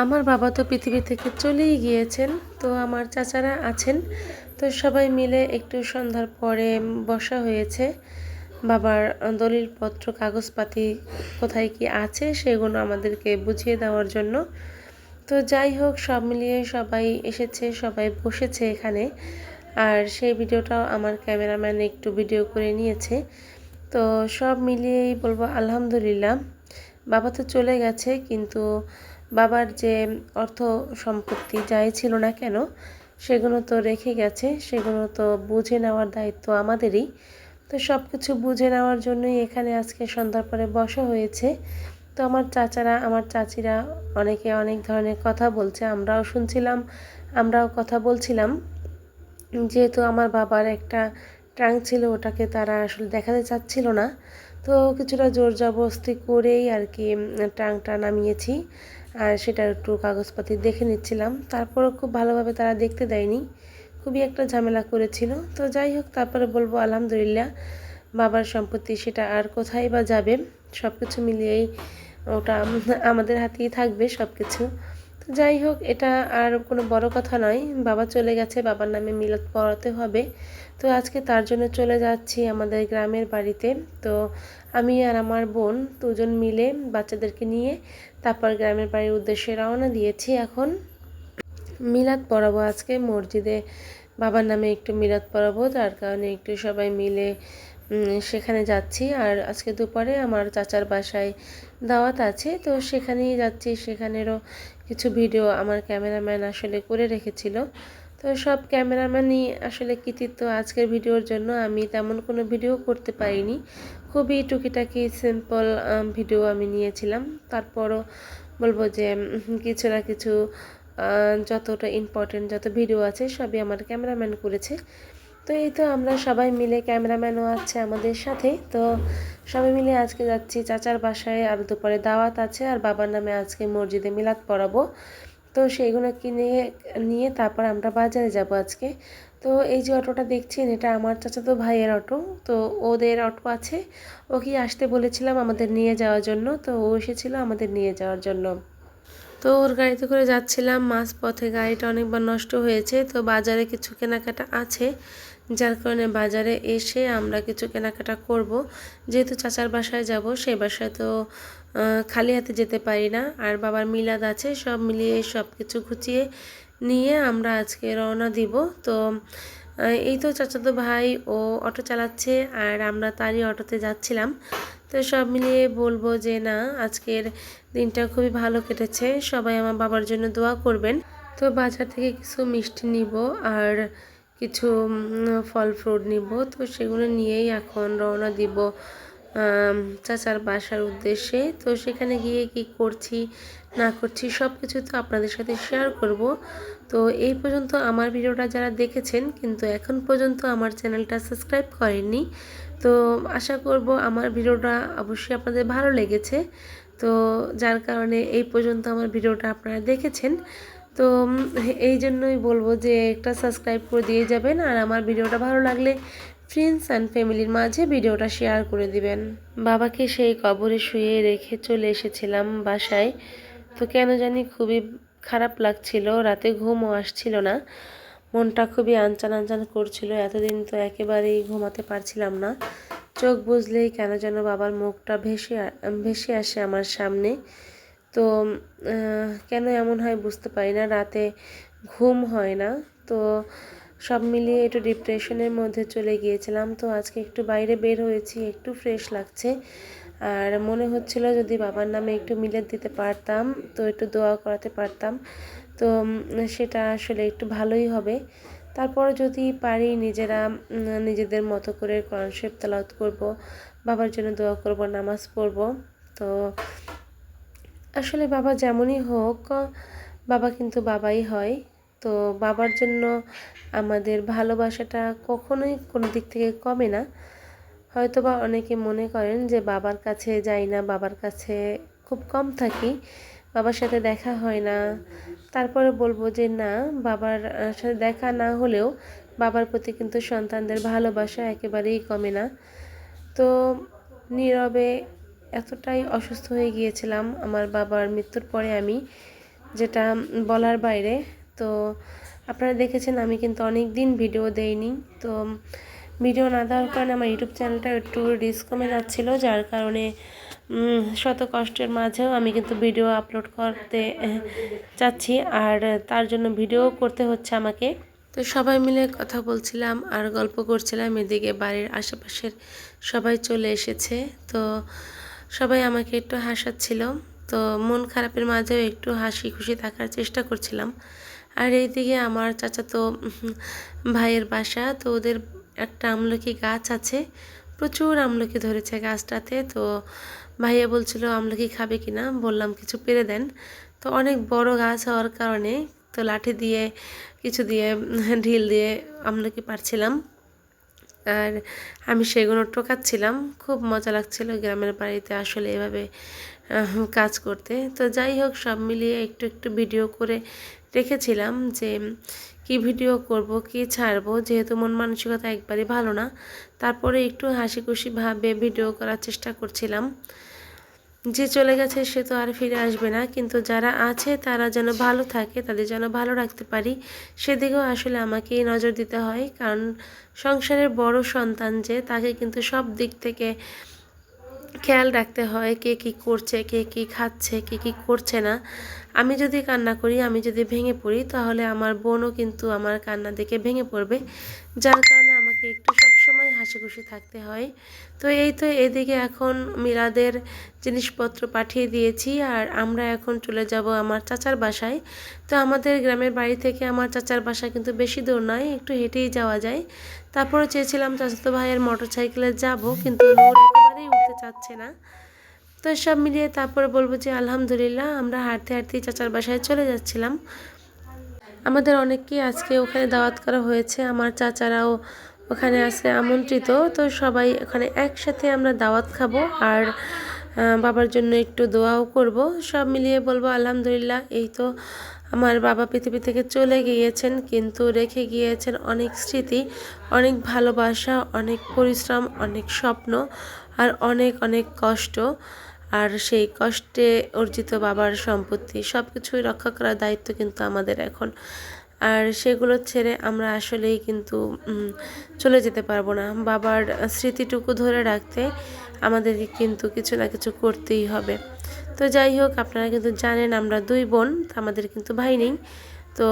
আমার বাবা তো পৃথিবী থেকে চলেই গিয়েছেন, তো আমার চাচারা আছেন। তো সবাই মিলে একটু সন্ধ্যার পরে বসা হয়েছে। বাবার দলিলপত্র, কাগজপাতি কোথায় কি আছে সেগুলো আমাদেরকে বুঝিয়ে দেওয়ার জন্য। তো যাই হোক, সব মিলিয়ে সবাই এসেছে, সবাই বসেছে এখানে। আর সেই ভিডিওটাও আমার ক্যামেরাম্যান একটু ভিডিও করে নিয়েছে। তো সব মিলিয়েই বলব আলহামদুলিল্লাহ। বাবা তো চলে গেছে, কিন্তু বাবার যে অর্থ সম্পত্তি যাই ছিল না কেন, সেগুলো তো রেখে গেছে, সেগুলো তো বুঝে নেওয়ার দায়িত্ব আমাদেরই। তো সব কিছু বুঝে নেওয়ার জন্যই এখানে আজকে সন্ধ্যার পরে বসা হয়েছে। তো আমার চাচারা, আমার চাচিরা অনেকে অনেক ধরনের কথা বলছে, আমরাও শুনছিলাম, আমরাও কথা বলছিলাম। যেহেতু আমার বাবার একটা ট্রাঙ্ক ছিল, ওটাকে তারা আসলে দেখাতে চাচ্ছিল না। তো কিছুটা জোর জবরদস্তি করেই আর কি ট্রাঙ্কটা নামিয়েছি। আর সেটা একটু কাগজপাতি দেখে নিচ্ছিলাম। তারপরও খুব ভালোভাবে তারা দেখতে দেয়নি। খুবই একটা ঝামেলা করেছিল। তো যাই হোক, তারপরে বলব, আলহামদুলিল্লাহ, বাবার সম্পত্তি সেটা আর কোথায় বা যাবে সব কিছু মিলিয়েই ওটা আমাদের হাতেই থাকবে সব কিছু তো যাই হোক, এটা আর কোনো বড় কথা নয়। বাবা চলে গেছে, বাবার নামে মিলত পড়াতে হবে। তো আজকে তার জন্য চলে যাচ্ছি আমাদের গ্রামের বাড়িতে। তো আমি আর আমার বোন দুজন মিলে বাচ্চাদেরকে নিয়ে তারপর গ্রামের বাড়ির উদ্দেশ্যে রওনা দিয়েছি এখন। মিলাদ পড়াবো আজকে, মসজিদে বাবার নামে একটু মিলাদ পড়াবো, যার কারণে একটু সবাই মিলে সেখানে যাচ্ছি। আর আজকে দুপুরে আমার চাচার বাসায় দাওয়াত আছে। তো সেখানেই যাচ্ছি। সেখানেরও কিছু ভিডিও আমার ক্যামেরাম্যান আসলে করে রেখেছিল। তো সব ক্যামেরাম্যানই আসলে কৃতিত্ব আজকের ভিডিওর জন্য। আমি তেমন কোনো ভিডিও করতে পারিনি। খুবই টুকিটাকি সিম্পল ভিডিও আমি নিয়েছিলাম। তারপরও বলব যে কিছু না কিছু যতটা ইম্পর্টেন্ট যত ভিডিও আছে সবই আমার ক্যামেরাম্যান করেছে। তো এই তো আমরা সবাই মিলে ক্যামেরাম্যানও আছে আমাদের সাথে। তো সবাই মিলে আজকে যাচ্ছি চাচার বাসায়, আর দুপুরে দাওয়াত আছে, আর বাবার নামে আজকে মসজিদে মিলাদ পড়াবো। তো সেইগুলো কিনে, নিয়ে তারপর আমরা বাজারে যাব আজকে। তো এই যে অটোটা দেখছেন, এটা আমার চাচাতো ভাইয়ের অটো। তো ওদের অটো আছে, ওকে আসতে বলেছিলাম আমাদের নিয়ে যাওয়ার জন্য। তো ও এসেছিল আমাদের নিয়ে যাওয়ার জন্য। তো ওর গাড়িতে করে যাচ্ছিলাম মাঝ পথে গাড়িটা অনেকবার নষ্ট হয়েছে। তো বাজারে কিছু কেনাকাটা আছে। যার কারণে বাজারে এসে আমরা কিছু কেনাকাটা করব। যেহেতু চাচার বাসায় যাব, সেই বাসায় তো খালি হাতে যেতে পারি না। আর বাবার মিলাদ আছে, সব মিলিয়ে সব কিছু খুঁচিয়ে নিয়ে আমরা আজকে রওনা দিব। তো এই তো চাচাতো ভাই ও অটো চালাচ্ছে আর আমরা তারই অটোতে যাচ্ছিলাম। তো সব মিলিয়ে বলব যে না, আজকের দিনটা খুবই ভালো কেটেছে। সবাই আমার বাবার জন্য দোয়া করবেন। তো বাজার থেকে কিছু মিষ্টি নিব আর কিছু ফল ফ্রুট নিব। তো সেগুলো নিয়েই এখন রওনা দিব চাচার বাসার উদ্দেশ্যে। তো সেখানে গিয়ে কি করছি, না করছি সব কিছু তো আপনাদের সাথে শেয়ার করব। তো এই পর্যন্ত আমার ভিডিওটা যারা দেখেছেন, কিন্তু এখন পর্যন্ত আমার চ্যানেলটা সাবস্ক্রাইব করেননি। তো আশা করব আমার ভিডিওটা অবশ্যই আপনাদের ভালো লেগেছে। তো যার কারণে এই পর্যন্ত আমার ভিডিওটা আপনারা দেখেছেন। তো এই জন্যই বলব যে একটা সাবস্ক্রাইব করে দিয়ে যাবেন আর আমার ভিডিওটা ভালো লাগলে ফ্রেন্ডস অ্যান্ড ফ্যামিলির মাঝে ভিডিওটা শেয়ার করে দিবেন। বাবাকে সেই কবরে শুয়ে রেখে চলে এসেছিলাম বাসায়। তো কেন জানি খুবই খারাপ লাগছিল, রাতে ঘুমও আসছিল না। মনটা খুবই আনচান আনচান করছিল, এতদিন তো একেবারেই ঘুমাতে পারছিলাম না। চোখ বুঝলেই কেন যেন বাবার মুখটা ভেসে ভেসে আসে আমার সামনে। তো কেন এমন হয় বুঝতে পারি না। রাতে ঘুম হয় না। তো সব মিলিয়ে একটু ডিপ্রেশনের মধ্যে চলে গিয়েছিলাম। তো আজকে একটু বাইরে বের হয়েছি, একটু ফ্রেশ লাগছে। আর মনে হচ্ছিল যদি বাবার নামে একটু মিলেট দিতে পারতাম, তো একটু দোয়া করাতে পারতাম। তো সেটা আসলে একটু ভালোই হবে। তারপর যদি পারি নিজেরা নিজেদের মতো করে কনসেপ্ট তালাত করব, বাবার জন্য দোয়া করব, নামাজ পড়ব। তো আসলে বাবা যেমনই হোক, বাবা কিন্তু বাবাই হয়। তো বাবার জন্য আমাদের ভালোবাসাটা কখনোই কোনো দিক থেকে কমে না। হয়তোবা অনেকে মনে করেন যে বাবার কাছে যাই না, বাবার কাছে খুব কম থাকি, বাবার সাথে দেখা হয় না। তারপরে বলব যে না, বাবার সাথে দেখা না হলেও বাবার প্রতি কিন্তু সন্তানদের ভালোবাসা একেবারেই কমে না। তো নীরবে এতটাই অসুস্থ হয়ে গিয়েছিলাম আমার বাবার মৃত্যুর পরে আমি, যেটা বলার বাইরে। তো আপনারা দেখেছেন আমি কিন্তু অনেক দিন ভিডিও দেইনি। তো ভিডিও না দেওয়ার কারণে আমার ইউটিউব চ্যানেলটা একটু রিস্ক কমে যাচ্ছিল, যার কারণে শত কষ্টের মাঝেও আমি কিন্তু ভিডিও আপলোড করতে চাচ্ছি। আর তার জন্য ভিডিও করতে হচ্ছে আমাকে। তো সবাই মিলে কথা বলছিলাম, আর গল্প করছিলাম, এদিকে বাড়ির আশেপাশের সবাই চলে এসেছে। তো সবাই আমাকে একটু হাসাচ্ছিল। তো মন খারাপের মাঝেও একটু হাসি খুশি থাকার চেষ্টা করছিলাম। আর এইদিকে আমার চাচা তো ভাইয়ের বাসা, তো ওদের একটা আমলকি গাছ আছে। প্রচুর আমলকি ধরেছে গাছটাতে। তো ভাইয়া বলছিল, আমলকি খাবে কিনা বললাম, কিছু পেরে দেন। তো অনেক বড় গাছ হওয়ার কারণে তো লাঠি দিয়ে, কিছু দিয়ে, ঢিল দিয়ে আমলকি পারছিলাম আর আমি সেগুলো টোকাচ্ছিলাম খুব মজা লাগছিল গ্রামের বাড়িতে আসলে এভাবে কাজ করতে। তো যাই হোক, সব মিলিয়ে একটু একটু ভিডিও করে রেখেছিলাম যে, কি ভিডিও করব, কি ছাড়বো? যেহেতু মন মানসিকতা একবারই ভালো না, তারপরে একটু হাসি খুশি ভাবে ভিডিও করার চেষ্টা করছিলাম। যে চলে গেছে সে তো আর ফিরে আসবে না। কিন্তু যারা আছে, তারা যেন ভালো থাকে, তাদের যেন ভালো রাখতে পারি, সেদিকেও আসলে আমাকেই নজর দিতে হয়। কারণ সংসারের বড় সন্তান যে, তাকে কিন্তু সব দিক থেকে খেয়াল রাখতে হয়, কে কি করছে, কে কি খাচ্ছে, কে কি করছে না। আমি যদি কান্না করি, আমি যদি ভেঙে পড়ি, তাহলে আমার বোনও কিন্তু আমার কান্না দেখে ভেঙে পড়বে। যার কারণে আমাকে একটু সবসময় হাসি খুশি থাকতে হয়। তো এই তো এদিকে এখন মিলাদের জিনিসপত্র পাঠিয়ে দিয়েছি আর আমরা এখন চলে যাব আমার চাচার বাসায়। তো আমাদের গ্রামের বাড়ি থেকে আমার চাচার বাসা কিন্তু বেশি দূর নয়, একটু হেঁটেই যাওয়া যায়। তারপরে চেয়েছিলাম চাচাতো ভাইয়ের মোটর সাইকেলে যাব, কিন্তু একেবারেই উঠতে চাচ্ছে না। তো সব মিলিয়ে তারপরে বলব যে আলহামদুলিল্লাহ আমরা হাঁটতে হাঁটতে চাচার বাসায় চলে যাচ্ছিলাম। আমাদের অনেককেই আজকে ওখানে দাওয়াত করা হয়েছে, আমার চাচারাও ওখানে আছে আমন্ত্রিত, তো সবাই ওখানে একসাথে আমরা দাওয়াত খাব আর বাবার জন্য একটু দোয়াও করব। সব মিলিয়ে বলব আলহামদুলিল্লাহ, এই তো আমার বাবা পৃথিবী থেকে চলে গিয়েছেন, কিন্তু রেখে গিয়েছেন অনেক স্মৃতি, অনেক ভালোবাসা, অনেক পরিশ্রম, অনেক স্বপ্ন আর অনেক অনেক কষ্ট। আর সেই কষ্টে অর্জিত বাবার সম্পত্তি সব কিছুই রক্ষা করার দায়িত্ব কিন্তু আমাদের এখন। আর সেগুলো ছেড়ে আমরা আসলেই কিন্তু চলে যেতে পারব না। বাবার স্মৃতিটুকু ধরে রাখতে আমাদেরকে কিন্তু কিছু না কিছু করতেই হবে। তো যাই হোক, আপনারা কিন্তু জানেন আমরা দুই বোন আমাদের কিন্তু ভাই নেই। তো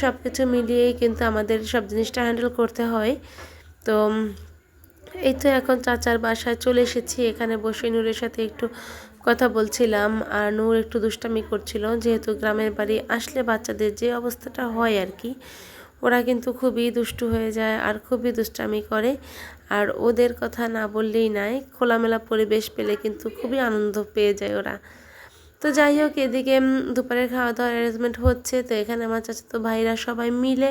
সব কিছু মিলিয়েই কিন্তু আমাদের সব জিনিসটা হ্যান্ডেল করতে হয়। তো এই তো এখন চাচার বাসায় চলে এসেছি। এখানে বসে নূরের সাথে একটু কথা বলছিলাম আর নূর একটু দুষ্টামি করছিল। যেহেতু গ্রামের বাড়ি আসলে বাচ্চাদের যে অবস্থাটা হয় আর কি, ওরা কিন্তু খুবই দুষ্টু হয়ে যায় আর খুবই দুষ্টামি করে। আর ওদের কথা না বললেই নাই, খোলামেলা পরিবেশ পেলে কিন্তু খুবই আনন্দ পেয়ে যায় ওরা। তো যাই হোক, এদিকে দুপুরের খাওয়া দাওয়ার অ্যারেঞ্জমেন্ট হচ্ছে। তো এখানে আমার চাচাতো ভাইরা সবাই মিলে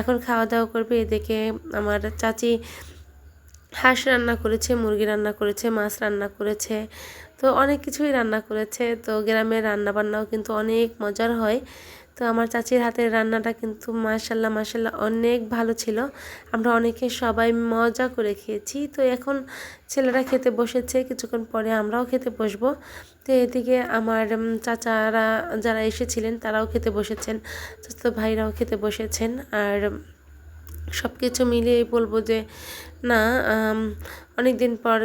এখন খাওয়া দাওয়া করবে। এদিকে আমার চাচি হাঁস রান্না করেছে, মুরগি রান্না করেছে, মাছ রান্না করেছে, তো অনেক কিছুই রান্না করেছে। তো গ্রামের রান্না বান্নাও কিন্তু অনেক মজার হয়। তো আমার চাচির হাতের রান্নাটা কিন্তু মাসাল্লাহ মাসাল্লাহ অনেক ভালো ছিল। আমরা অনেকে সবাই মজা করে খেয়েছি। তো এখন ছেলেরা খেতে বসেছে, কিছুক্ষণ পরে আমরাও খেতে বসবো। তো এদিকে আমার চাচারা যারা এসেছিলেন তারাও খেতে বসেছেন। চাচা ভাইরাও খেতে বসেছেন। আর সব কিছু মিলিয়েই বলব যে না অনেক দিন পর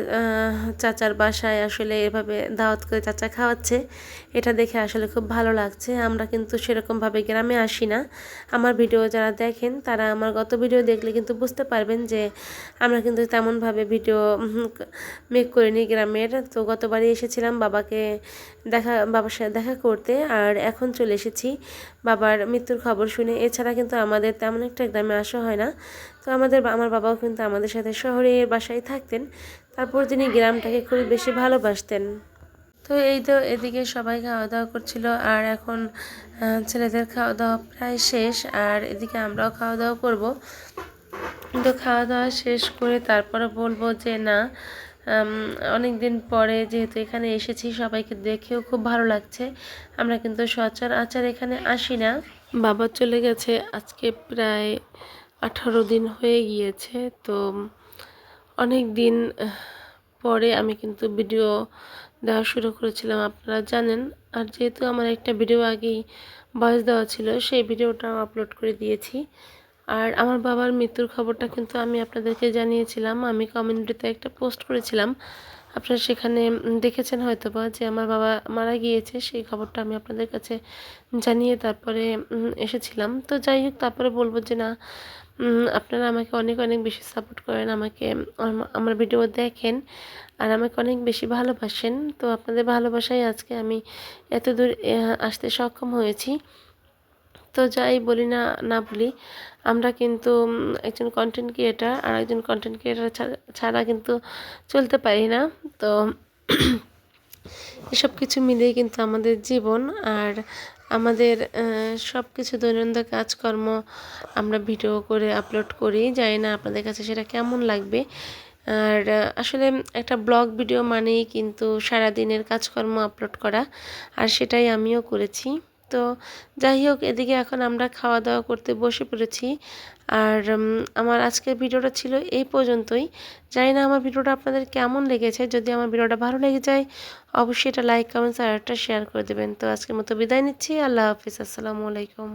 চাচার বাসায় আসলে এভাবে দাওয়াত করে চাচা খাওয়াচ্ছে। এটা দেখে আসলে খুব ভালো লাগছে। আমরা কিন্তু সেরকমভাবে গ্রামে আসি না। আমার ভিডিও যারা দেখেন, তারা আমার গত ভিডিও দেখলে কিন্তু বুঝতে পারবেন যে আমরা কিন্তু তেমনভাবে ভিডিও মেক করিনি গ্রামের। তো গতবারই এসেছিলাম বাবাকে দেখা, বাবার সাথে দেখা করতে, আর এখন চলে এসেছি বাবার মৃত্যুর খবর শুনে। এছাড়া কিন্তু আমাদের তেমন একটা গ্রামে আসা হয় না। তো আমাদের আমার বাবাও কিন্তু আমাদের সাথে শহরের বাসায় থাকতেন। তারপর তিনি গ্রামটাকে খুবই বেশি ভালোবাসতেন। তো এই তো এদিকে সবাই খাওয়া দাওয়া করছিল আর এখন ছেলেদের খাওয়া দাওয়া প্রায় শেষ আর এদিকে আমরাও খাওয়া দাওয়া করব। তো খাওয়া দাওয়া শেষ করে তারপরে বলব যে না অনেক দিন পরে যেহেতু এখানে এসেছি সবাইকে দেখেও খুব ভালো লাগছে। আমরা কিন্তু সচরাচর এখানে আসি না। বাবা চলে গেছে, আজকে প্রায় আঠারো দিন হয়ে গিয়েছে, তো অনেক দিন পরে আমি কিন্তু ভিডিও দেওয়া শুরু করেছিলাম, আপনারা জানেন। আর যেহেতু আমার একটা ভিডিও আগেই ভয়েস দেওয়া ছিল, সেই ভিডিওটাও আপলোড করে দিয়েছি। আর আমার বাবার মৃত্যুর খবরটা কিন্তু আমি আপনাদেরকে জানিয়েছিলাম, আমি কমিউনিটিতে একটা পোস্ট করেছিলাম। আপনারা সেখানে দেখেছেন হয়তো বা যে আমার বাবা মারা গিয়েছে, সেই খবরটা আমি আপনাদের কাছে জানিয়ে তারপরে এসেছিলাম। তো যাই হোক, তারপরে বলব যে না আপনারা আমাকে অনেক অনেক বেশি সাপোর্ট করেন, আমাকে আমার ভিডিও দেখেন, আর আমাকে অনেক বেশি ভালোবাসেন। তো আপনাদের ভালোবাসায় আজকে আমি এত দূর আসতে সক্ষম হয়েছি। তো যাই বলি না না বলি, আমরা কিন্তু একজন কন্টেন্ট ক্রিয়েটার আর একজন কন্টেন্ট ক্রিয়েটার ছাড়া কিন্তু চলতে পারি না। তো এসব কিছু মিলিয়ে কিন্তু আমাদের জীবন, আর আমাদের সব কিছু দৈনন্দিন কাজকর্ম আমরা ভিডিও করে আপলোড করি। জানি না আপনাদের কাছে সেটা কেমন লাগবে। আর আসলে একটা ব্লগ ভিডিও মানেই কিন্তু সারা দিনের কাজকর্ম আপলোড করা। আর সেটাই আমিও করেছি। তো যাই হোক, এদিকে এখন আমরা খাওয়া দাওয়া করতে বসে পড়েছি। আর আমার আজকের ভিডিওটা ছিল এই পর্যন্তই। জানি না আমার ভিডিওটা আপনাদের কেমন লেগেছে। যদি আমার ভিডিওটা ভালো লেগে যায়, অবশ্যই এটা লাইক কমেন্টস আর একটা শেয়ার করে দেবেন। তো আজকের মতো বিদায় নিচ্ছি। আল্লাহ হাফিজ। আসসালামু আলাইকুম।